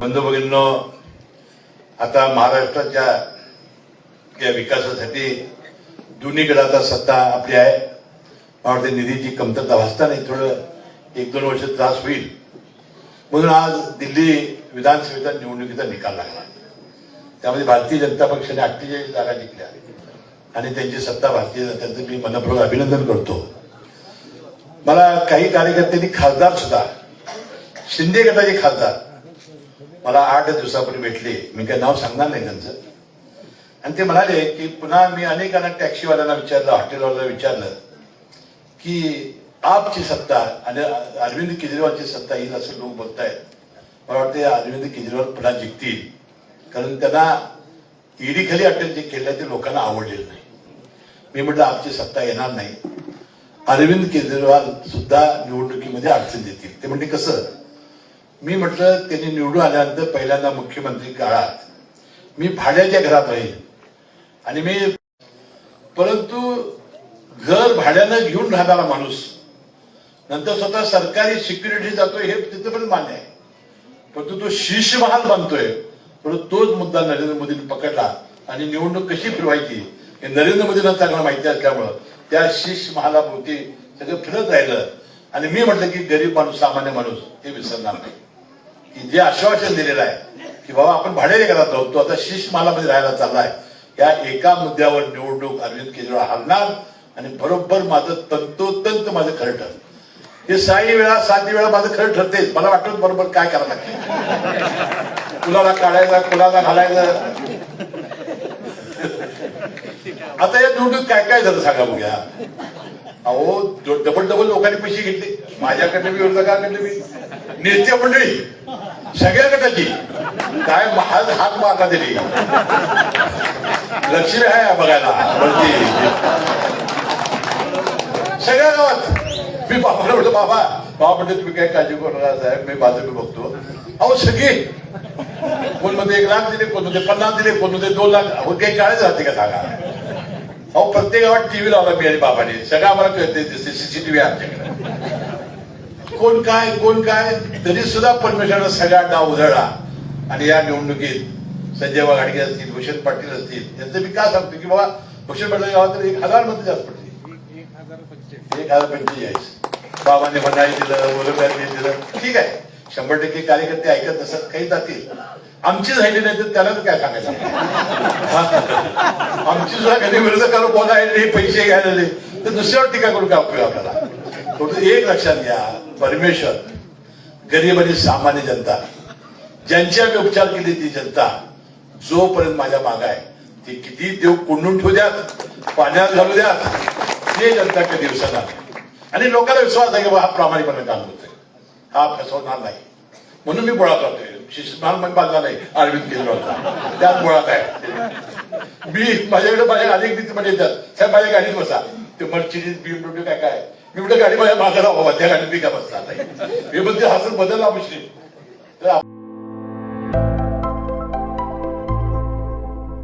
बंधू भगिनींनो आता महाराष्ट्राच्या या विकासासाठी दोन्हीकडे आता सत्ता आपली आहे. मला वाटते निधीची कमतरता भासताना थोडं एक दोन वर्ष त्रास होईल. म्हणून आज दिल्ली विधानसभेचा निवडणुकीचा निकाल लागला. त्यामध्ये भारतीय जनता पक्षाने अठ्ठेचाळीस जागा जिंकल्या. आणि त्यांची सत्ता भारतीय त्यांचं मी मनपूर्वक अभिनंदन करतो. मला काही कार्यकर्त्यांनी खासदार सुद्धा शिंदे गटाचे खासदार मला आठ दिवसापूर्वी भेटले. मी काही नाव सांगणार नाही त्यांचं. आणि ते म्हणाले की पुन्हा मी अनेकांना टॅक्सीवाल्यांना विचारलं हॉटेलवाल्याला विचारलं की आपची सत्ता आणि अरविंद केजरीवालची सत्ता येईल असं लोक बोलतायत. मला वाटते अरविंद केजरीवाल पुन्हा जिंकतील. कारण त्यांना ईडी खाली अटक जे केलं ते लोकांना आवडलेलं नाही. मी म्हटलं आपची सत्ता येणार नाही. अरविंद केजरीवाल सुद्धा निवडणुकीमध्ये अडचण देतील. ते म्हणजे कसं? मी म्हटलं त्यांनी निवडून आल्यानंतर पहिल्यांदा मुख्यमंत्री काळात मी भाड्याच्या घरात राहील आणि मी परंतु घर भाड्यानं घेऊन राहणारा माणूस नंतर स्वतः सरकारी सिक्युरिटी जातोय हे तिथपर्यंत मान्य आहे. परंतु तो शीर्ष महाल बांधतोय परंतु तोच मुद्दा नरेंद्र मोदींनी पकडला आणि निवडणूक कशी फिरवायची हे नरेंद्र मोदींना चांगला माहिती असल्यामुळं त्या शीर्ष महालाभोवती सगळं फिरत राहिलं. आणि मी म्हटलं की गरीब माणूस सामान्य माणूस हे विसरणार नाही. की जे आश्वासन दिलेलं आहे की बाबा आपण भाड्याने करत आहोत तो आता शीश महालामध्ये राहायला चाललाय या एका मुद्द्यावर निवडणूक अरविंद केजरीवाल हरणार आणि बरोबर माझं तंतोतंत माझं खरं ठरलं. हे सहाही वेळा सात वेळा माझं खरं ठरते मला वाटत बरोबर काय करायला लागते कुणाला काढायचं कुणाला घालायचं आता या निवडणूक काय काय झालं सांगा बघूया. अहो डबल डबल लोकांनी पैसे घेतले. माझ्याकडनं मी विरोधकाकडनं मी नेते मंडळी सगळ्या गटाची. काय हात हात मारला दिली लक्ष्मी आहे बघायला वरती. सगळ्या गावात. मी बाबाला म्हटलं बाबा बाबा म्हणजे तुम्ही काय काळजी करू नका साहेब मी बाजू मी बघतो. अहो सगळे. कोणमध्ये एक लाख दिले कोणमध्ये पन्नास दिले कोणमध्ये दोन लाख. काही काळच राहते का सांगा. अहो प्रत्येक गावात टीव्ही लावला मी आणि बाबाने. सगळं आम्हाला कळते सीसीटीव्ही आमच्याकडे. कोण काय कोण काय तरी सुद्धा परमेश्वरनं सगळा डाव उधळला. आणि या निवडणुकीत संजय वाघाडगे असतील भूषण पाटील असतील यांचं मी का सांगतो की बाबा भूषण पाटील गावात तर एक हजारमध्ये जास्त पडते एक हजार पंचेचाळीस बाबांनी म्हणाई दिलं वरोब्यांनी दिलं. ठीक आहे. शंभर टक्के कार्यकर्ते ऐकत नसत काही जातील. आमची झाली नाही तर त्याला तर काय सांगायचं? हा. आमची सुद्धा कधी विरोधकाला बोलायला हे पैसे घ्यायला तर दुसऱ्यावर टीका करून काय उपयोग आपल्याला? फक्त एक लक्षात घ्या परमेश्वर गरीब आणि सामान्य जनता ज्यांच्या मी उपचार केले ती जनता जोपर्यंत माझ्या माग आहे ती किती देव कोंडून ठेवू द्यात पाण्यात घालू द्यात ते जनता कधी दिवसाला आणि लोकांना विश्वास आहे की हा प्रामाणिकपणे काम करतोय हा फसवणार नाही. म्हणून मी गोळा करतोय. शिष्यमान पण बांधला नाही अरविंद केजरीवालचा त्यात मुळात आहे. मी माझ्याकडे माझ्या अनेक मित्र म्हणजे येतात. त्या माझ्या गाडीत बसा. ते मर्चिडीज बीएमडब्ल्यू काय काय? मी कुठे गाडी माझ्या मागायला हवा त्या गाडीत मी काय बसला नाही. हे म्हणजे हा सर बदलला मुश्किल तर